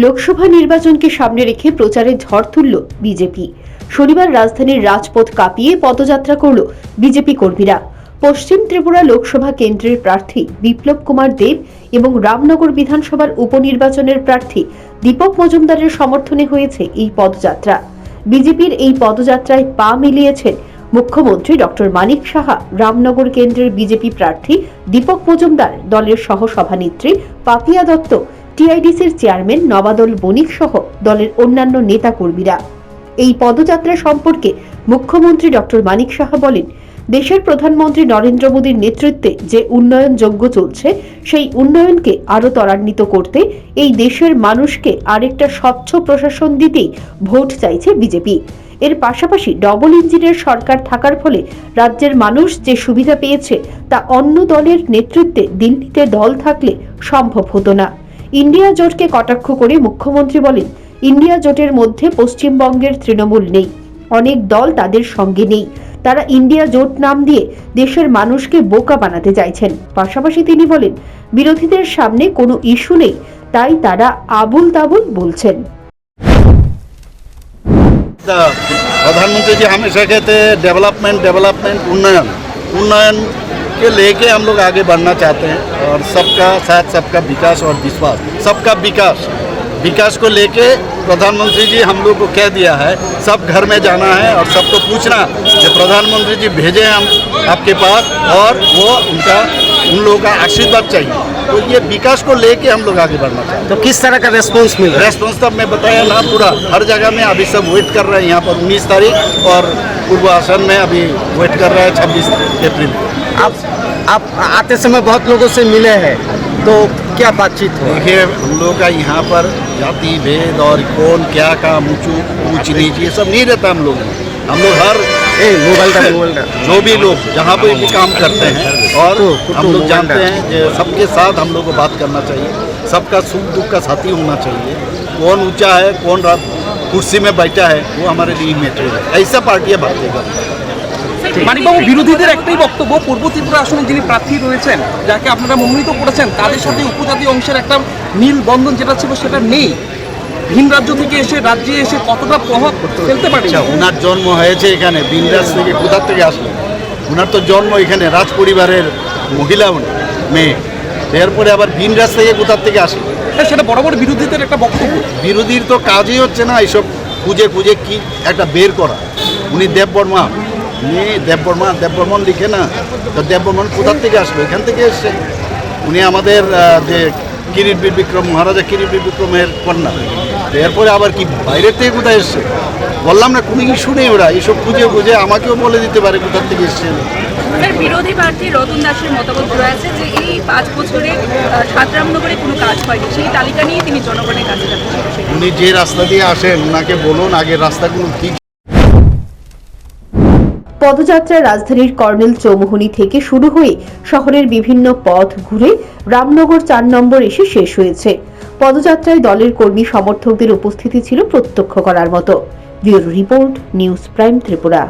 লোকসভা নির্বাচনকে সামনে রেখে প্রচারে ঝড় তুলল বিজেপি। শনিবার রাজধানীর রাজপথ কাঁপিয়ে পদযাত্রা করল বিজেপি কর্মীরা। পশ্চিম ত্রিপুরা লোকসভা কেন্দ্রের প্রার্থী বিপ্লব কুমার দেব এবং রামনগর বিধানসভার উপনির্বাচনের প্রার্থী দীপক মজুমদারের সমর্থনে হয়েছে এই পদযাত্রা। বিজেপির এই পদযাত্রায় পা মিলিয়েছেন মুখ্যমন্ত্রী ডক্টর মানিক সাহা, রামনগর কেন্দ্রের বিজেপি প্রার্থী দীপক মজুমদার, দলের সহসভানেত্রী পাপিয়া দত্ত টিআইডিসির চেয়ারম্যান নবাদল বণিক সহ দলের অন্যান্য নেতাকর্মীরা। এই পদযাত্রা সম্পর্কে মুখ্যমন্ত্রী ডক্টর মানিক সাহা বলেন, দেশের প্রধানমন্ত্রী নরেন্দ্র মোদীর নেতৃত্বে যে উন্নয়ন যোগ্য চলছে, সেই উন্নয়নকে আরও ত্বরান্বিত করতে এই দেশের মানুষকে আরেকটা স্বচ্ছ প্রশাসন দিতেই ভোট চাইছে বিজেপি। এর পাশাপাশি ডবল ইঞ্জিনের সরকার থাকার ফলে রাজ্যের মানুষ যে সুবিধা পেয়েছে, তা অন্য দলের নেতৃত্বে দিল্লিতে দল থাকলে সম্ভব হতো না। ইন্ডিয়া জোটকে কটাক্ষ করে মুখ্যমন্ত্রী বলেন, ইন্ডিয়া জোটের মধ্যে পশ্চিমবঙ্গের তৃণমূল নেই। অনেক দল তাদের সঙ্গে নেই। তারা ইন্ডিয়া জোট নাম দিয়ে দেশের মানুষকে বোকা বানাতে চাইছেন। পাশাপাশি তিনি বলেন, বিরোধীদের সামনে কোনো ইস্যু নেই, তাই তারা আবুল তাবুল বলছেন প্রধানমন্ত্রী যে হামেশা খেতে ডেভেলপমেন্ট ডেভেলপমেন্ট, উন্নয়ন। উন্নয়ন के लेके हम लोग आगे बढ़ना चाहते हैं और सबका साथ सबका विकास और विश्वास सबका विकास विकास को लेके प्रधानमंत्री जी हम लोग को कह दिया है सब घर में जाना है और सबको पूछना कि प्रधानमंत्री जी भेजे हम आपके पास और वो उनका उन लोगों का आशीर्वाद चाहिए। तो ये विकास को लेके हम लोग आगे बढ़ना चाहते हैं। तो किस तरह का रेस्पॉन्स मिल रहा है? रेस्पॉन्स तब मैं बताया ना पूरा हर जगह में अभी सब वेट कर रहे हैं यहाँ पर उन्नीस तारीख और पूर्व आसन में अभी वेट कर रहा है छब्बीस अप्रैल। को आप आप आते समय बहुत लोगों से मिले हैं तो क्या बातचीत हो? देखिए हम लोग का यहाँ पर जाति भेद और कौन क्या काम ऊँचू ऊँच नीच ये सब नहीं रहता हम लोग हम लोग हर ए मोबाइल का मोबाइल का जो भी लोग जहाँ पे भी काम करते हैं और तो- तो हम लोग जानते हैं कि सबके साथ हम लोग को बात करना चाहिए सबका सुख दुख का साथी होना चाहिए। कौन ऊँचा है कौन रात कुर्सी में बैठा है वो हमारे लिए मेटेरियल है ऐसा पार्टियाँ भारतीय करती हैं মানিকবাবু বিরোধীদের একটাই বক্তব্য পূর্ব ত্রিপুরা আসনে যিনি প্রার্থী রয়েছেন যাকে আপনারা মনোনীত করেছেন তাদের সাথে উপজাতি অংশের একটা মিল বন্ধন যেটা ছিল সেটা নেই ভিন রাজ্য থেকে এসে রাজ্যে এসে কতটা প্রভাব ফেলতে পারে আচ্ছা ওনার জন্ম হয়েছে এখানে বিন্দাস থেকে কোথার থেকে আসলো ওনার তো জন্ম এখানে রাজ পরিবারের মহিলা উনি মেয়ে এরপরে আবার বিনরাজ থেকে কোথার থেকে আসলো হ্যাঁ, সেটা বড় বড় বিরোধীদের একটা বক্তব্য। বিরোধীর তো কাজই হচ্ছে না এইসব খুঁজে খুঁজে কি একটা বের করা। উনি দেববর্মা। উনি দেববর্মা দেববর্মন লিখে না তো দেববর্মন কোথার থেকে আসলো এখান থেকে এসছে। উনি আমাদের যে কিরিট বীর বিক্রম মহারাজা কিরিট বীর বিক্রমের কন্যা। এরপরে আবার কি বাইরের থেকে কোথায় এসছে? বললাম না কোনো ইস্যু নেই ওরা। এইসব খুঁজে খুঁজে আমাকেও বলে দিতে পারে কোথার থেকে এসছে। স্যার বিরোধী প্রার্থী রতন দাসের মতামত রয়েছে যে এই পাঁচ বছরে সাতরামনগরে কোনো কাজ হয়নি। সেই তালিকা নিয়ে তিনি জনগণের কাছে যাচ্ছেন। উনি যে রাস্তা দিয়ে আসেন ওনাকে বলুন আগের রাস্তাগুলো ঠিক পদযাত্রা রাজধানীর কর্নেল চৌমুহনী থেকে শুরু হয়ে শহরের বিভিন্ন পথ ঘুরে রামনগর চার নম্বর এসে শেষ হয়েছে। পদযাত্রায় দলের কর্মী সমর্থকদের উপস্থিতি ছিল প্রত্যক্ষ করার মতো। Bureau report news prime Tripura.